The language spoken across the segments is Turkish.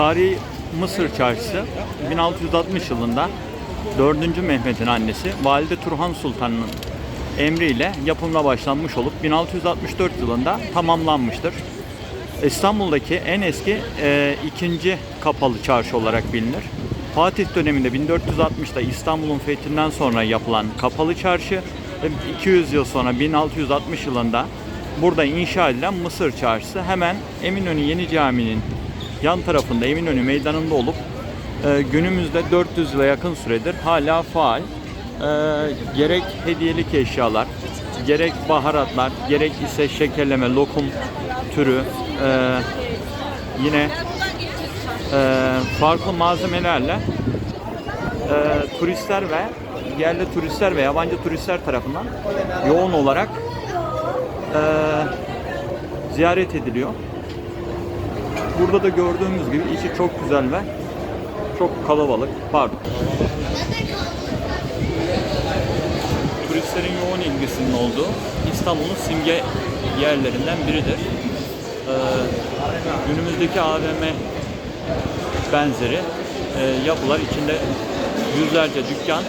Tarihi Mısır Çarşısı 1660 yılında 4. Mehmet'in annesi Valide Turhan Sultan'ın emriyle yapımına başlanmış olup 1664 yılında tamamlanmıştır. İstanbul'daki en eski e, ikinci kapalı çarşı olarak bilinir. Fatih döneminde 1460'da İstanbul'un fethinden sonra yapılan kapalı çarşı ve 200 yıl sonra 1660 yılında burada inşa edilen Mısır Çarşısı hemen Eminönü Yeni Cami'nin yan tarafında Eminönü Meydanı'nda olup e, günümüzde 400 yıla yakın süredir hala faal. E, gerek hediyelik eşyalar, gerek baharatlar, gerek ise şekerleme, lokum türü, e, yine e, farklı malzemelerle e, turistler ve yerli turistler ve yabancı turistler tarafından yoğun olarak e, ziyaret ediliyor. Burada da gördüğümüz gibi içi çok güzel ve çok kalabalık. Pardon. Turistlerin yoğun ilgisinin olduğu İstanbul'un simge yerlerinden biridir. Ee, günümüzdeki AVM benzeri e, yapılar içinde yüzlerce dükkan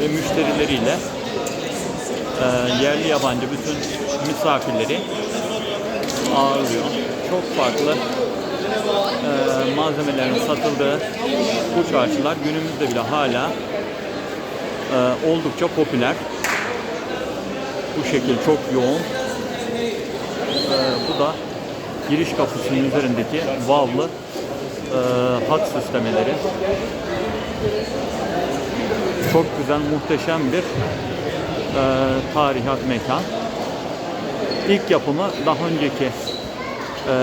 ve müşterileriyle e, yerli yabancı bütün misafirleri ağırlıyor. Çok farklı e, malzemelerin satıldığı bu çarşılar günümüzde bile hala e, oldukça popüler. Bu şekil çok yoğun. E, bu da giriş kapısının üzerindeki vallı e, hat süslemeleri. Çok güzel, muhteşem bir e, tarihat mekan. İlk yapımı daha önceki e,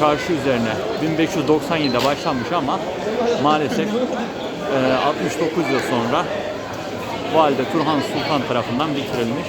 çarşı üzerine 1597'de başlanmış ama maalesef e, 69 yıl sonra Valide Turhan Sultan tarafından bitirilmiş.